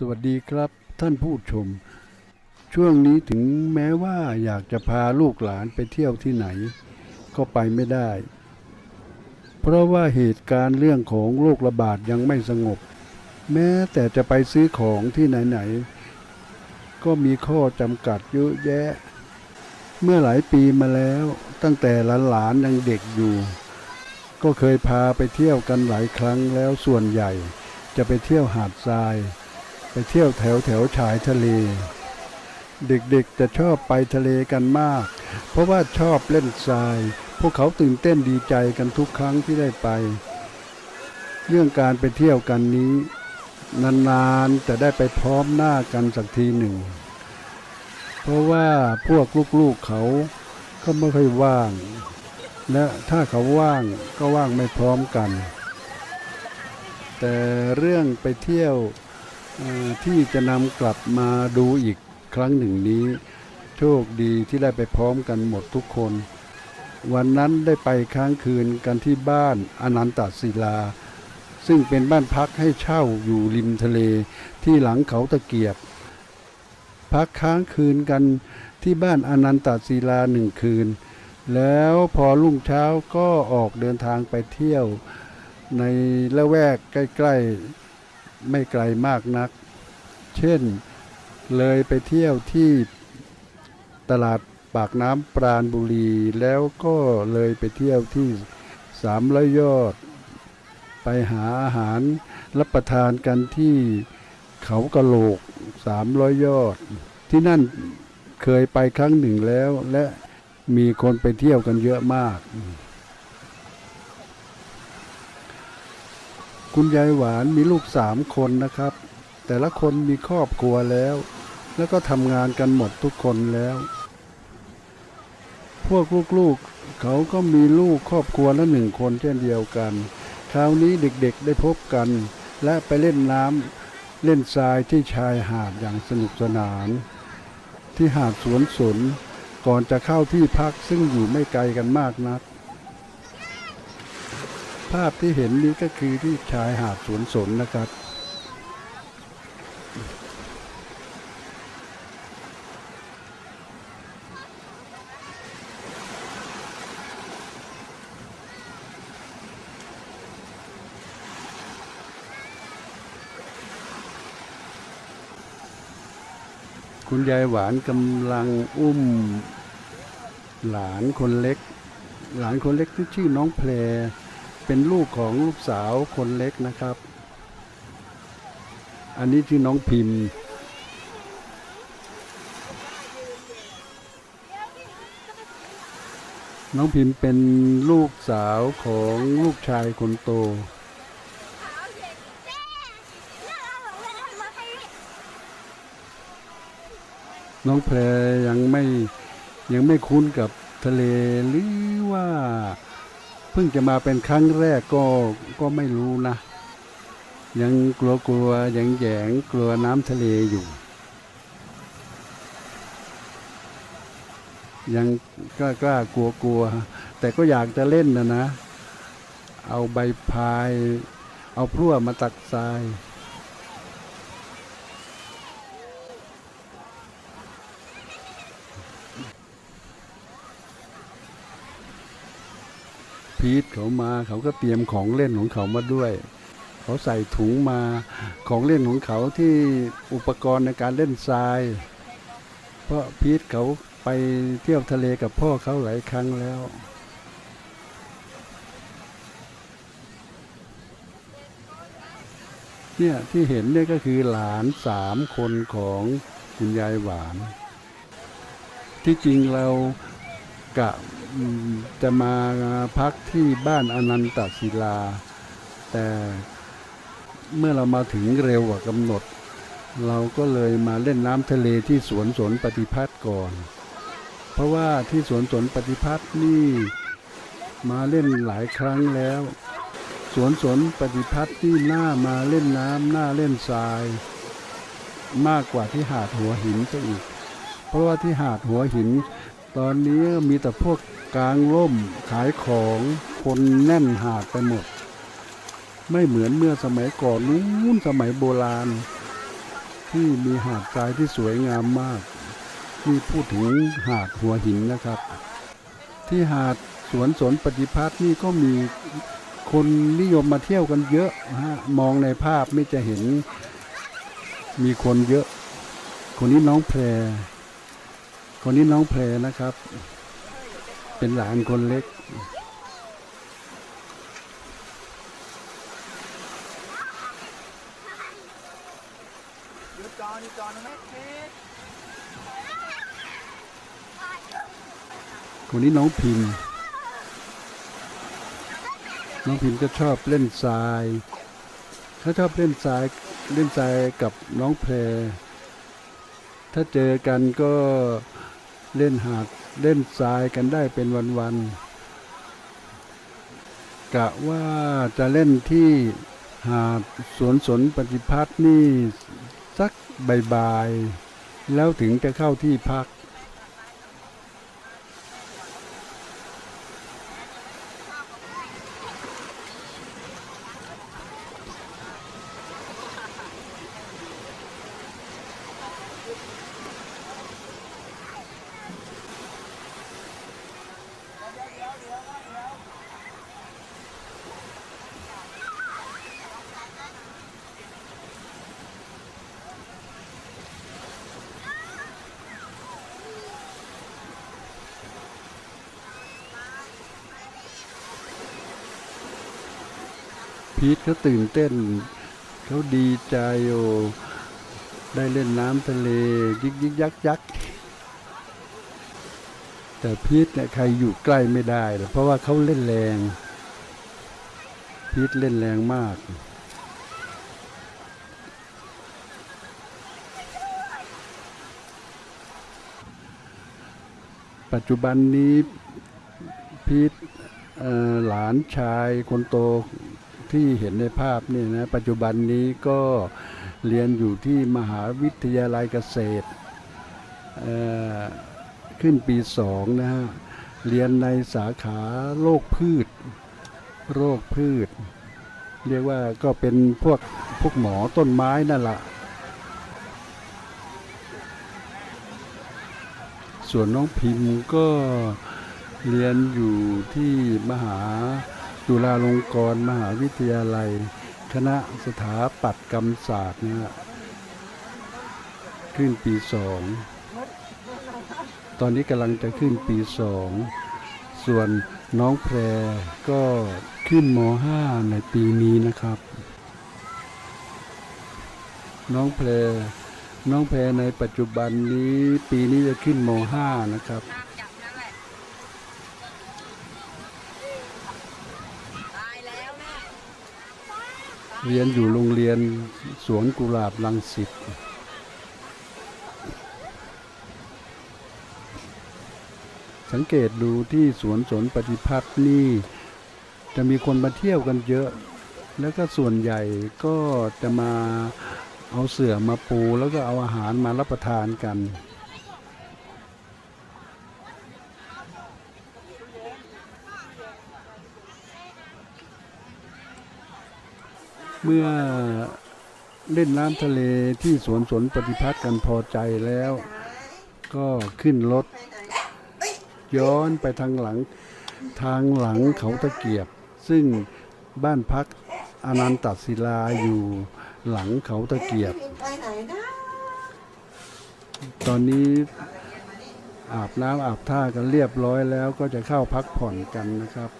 สวัสดีครับท่านผู้ชม ช่วงนี้ถึงแม้ว่าอยากจะพาลูกหลานไปเที่ยวที่ไหน ก็ไปไม่ได้ เพราะว่าเหตุการณ์เรื่องของโรคระบาดยังไม่สงบ แม้แต่จะไปซื้อของที่ไหนๆก็มีข้อจำกัดเยอะแยะ เมื่อหลายปีมาแล้วตั้งแต่หลานๆยังเด็กอยู่ ก็เคยพาไปเที่ยวกันหลายครั้งแล้วส่วนใหญ่จะไปเที่ยวหาดทราย ไปเที่ยวแถวแถวชายทะเล เด็กๆจะชอบไปทะเลกันมาก เพราะว่าชอบเล่นทราย พวกเขาตื่นเต้นดีใจกันทุกครั้งที่ได้ไป เรื่องการไปเที่ยวกันนี้ นานๆจะได้ไปพร้อมหน้ากันสักทีหนึ่ง เพราะว่าพวกลูกๆเขาก็ไม่ค่อยว่าง และถ้าเขาว่างก็ว่างไม่พร้อมกัน แต่เรื่องไปเที่ยว ที่จะนำกลับมาดูอีกครั้งหนึ่งนี้ โชคดีที่ได้ไปพร้อมกันหมดทุกคน วันนั้นได้ไปค้างคืนกันที่บ้านอนันตศิลา ซึ่งเป็นบ้านพักให้เช่าอยู่ริมทะเลที่หลังเขาตะเกียบ พักค้างคืนกันที่บ้านอนันตศิลาหนึ่งคืน แล้วพอรุ่งเช้าก็ออกเดินทางไปเที่ยวในละแวกใกล้ ๆ ไม่ไกลมากนัก เช่นเลยไปเที่ยวที่ตลาดปากน้ำปราณบุรี แล้วก็เลยไปเที่ยวที่สามร้อยยอด ไปหาอาหารรับประทานกันที่เขากะโหลกสามร้อยยอด ที่นั่นเคยไปครั้งหนึ่งแล้วและมีคนไปเที่ยวกันเยอะมาก คุณยายหวานมีลูกสามคนนะครับ แต่ละคนมีครอบครัวแล้ว แล้วก็ทำงานกันหมดทุกคนแล้ว พวกลูกๆเขาก็มีลูกครอบครัวละหนึ่งคนเช่นเดียวกัน คราวนี้เด็กๆได้พบกัน และไปเล่นน้ำเล่นทรายที่ชายหาดอย่างสนุกสนาน ที่หาดสวนสนก่อนจะเข้าที่พักซึ่งอยู่ไม่ไกลกันมากนัก ภาพที่เห็นนี้ก็คือที่ชายหาดสวนสนนะครับ คุณยายหวานกำลังอุ้มหลานคนเล็ก หลานคนเล็กที่ชื่อน้องแพร เป็นลูกของลูกสาวคนเล็กนะครับ อันนี้ชื่อน้องพิมพ์ น้องพิมพ์เป็นลูกสาวของลูกชายคนโตน้องแพรยังไม่ยังไม่คุ้นกับทะเลหรือว่า เพิ่งจะมาเป็นครั้งแรกก็ก็ไม่รู้นะ ยังกลัวกลัวๆยังแยงกลัวน้ำทะเลอยู่ ยังกล้ากล้ากลัวกลัวๆแต่ก็อยากจะเล่นนะนะ เอาใบพาย เอาพลั่วมาตักทราย พีทเขามา เขาก็เตรียมของเล่นของเขามาด้วย เขาใส่ถุงมาของเล่นของเขาที่อุปกรณ์ในการเล่นทราย เพราะพีทเขาไปเที่ยวทะเลกับพ่อเขาหลายครั้งแล้วเนี่ยที่เห็นเนี่ยก็คือหลานสามคนของคุณยายหวาน ที่จริงเรา กะจะมาพักที่บ้านอนันตศิลา แต่เมื่อเรามาถึงเร็วกว่ากำหนด เราก็เลยมาเล่นน้ำทะเลที่สวนสนปฏิพัฒน์ก่อน เพราะว่าที่สวนสนปฏิพัฒน์นี่มาเล่นหลายครั้งแล้ว สวนสนปฏิพัฒน์ที่หน่ามาเล่นน้ำหน่าเล่นทราย มากกว่าที่หาดหัวหินซะอีก เพราะว่าที่หาดหัวหิน ตอนนี้มีแต่พวกกลางร่มขายของคนแน่นหาดไปหมด ไม่เหมือนเมื่อสมัยก่อนนู้นสมัยโบราณ ที่มีหาดทรายที่สวยงามมากนี่พูดถึงหาดหัวหินนะครับ ที่หาดสวนสนปฏิพัฒน์นี่ก็มีคนนิยมมาเที่ยวกันเยอะนะฮะมองในภาพไม่จะเห็นมีคนเยอะ คนนี้น้องแพร คนนี้น้องแพรนะครับ เป็นหลานคนเล็ก คนนี้น้องพิมน้องพิมก็ชอบเล่นทรายเขาชอบเล่นทรายเล่นทรายกับน้องแพรถ้าเจอกันก็เเล่นหาดเล่นทรายกันได้เป็นวันๆกะว่าจะเล่นที่หาดสวนสนปฏิพัฒน์นี่สักบ่ายๆแล้วถึงจะเข้าที่พัก พีทเขาตื่นเต้นเขาดีใจโอได้เล่นน้ำทะเลยิกยิกยักยักแต่พีทเนี่ยใครอยู่ใกล้ไม่ได้หรอกเพราะว่าเขาเล่นแรง พีทเล่นแรงมากปัจจุบันนี้พีทหลานชายคนโต ที่เห็นในภาพนี่นะปัจจุบันนี้ก็เรียนอยู่ที่มหาวิทยาลัยเกษตรขึ้นปีสองนะฮะเรียนในสาขาโรคพืช โรคพืช เรียกว่าก็เป็นพวกพวกหมอต้นไม้นั่นแหละส่วนน้องพิมพ์ก็เรียนอยู่ที่มหา จุฬาลงกรณ์มหาวิทยาลัย คณะสถาปัตยกรรมศาสตร์นะขึ้นปีสองตอนนี้กำลังจะขึ้นปีสองส่วนน้องแพรก็ขึ้นม .5 ในปีนี้นะครับ น้องแพรน้องแพรในปัจจุบันนี้ปีนี้จะขึ้นม .5 นะครับ จับนั่นแหละตายแล้วแม่ เรียนอยู่โรงเรียนสวนกุหลาบลังสิตสังเกตดูที่สวนสนปฏิพัฒน์นี่ จะมีคนมาเที่ยวกันเยอะ แล้วก็ส่วนใหญ่ก็จะมาเอาเสื่อมาปูแล้วก็เอาอาหารมารับประทานกัน เมื่อเล่นน้ำทะเลที่สวนสนปฏิพัฒน์กันพอใจแล้ว ก็ขึ้นรถ ย้อนไปทางหลังทางหลังเขาตะเกียบ ซึ่งบ้านพักอนันตศิลาอยู่หลังเขาตะเกียบ ตอนนี้อาบน้ำอาบท่ากันเรียบร้อยแล้วก็จะเข้าพักผ่อนกันนะครับ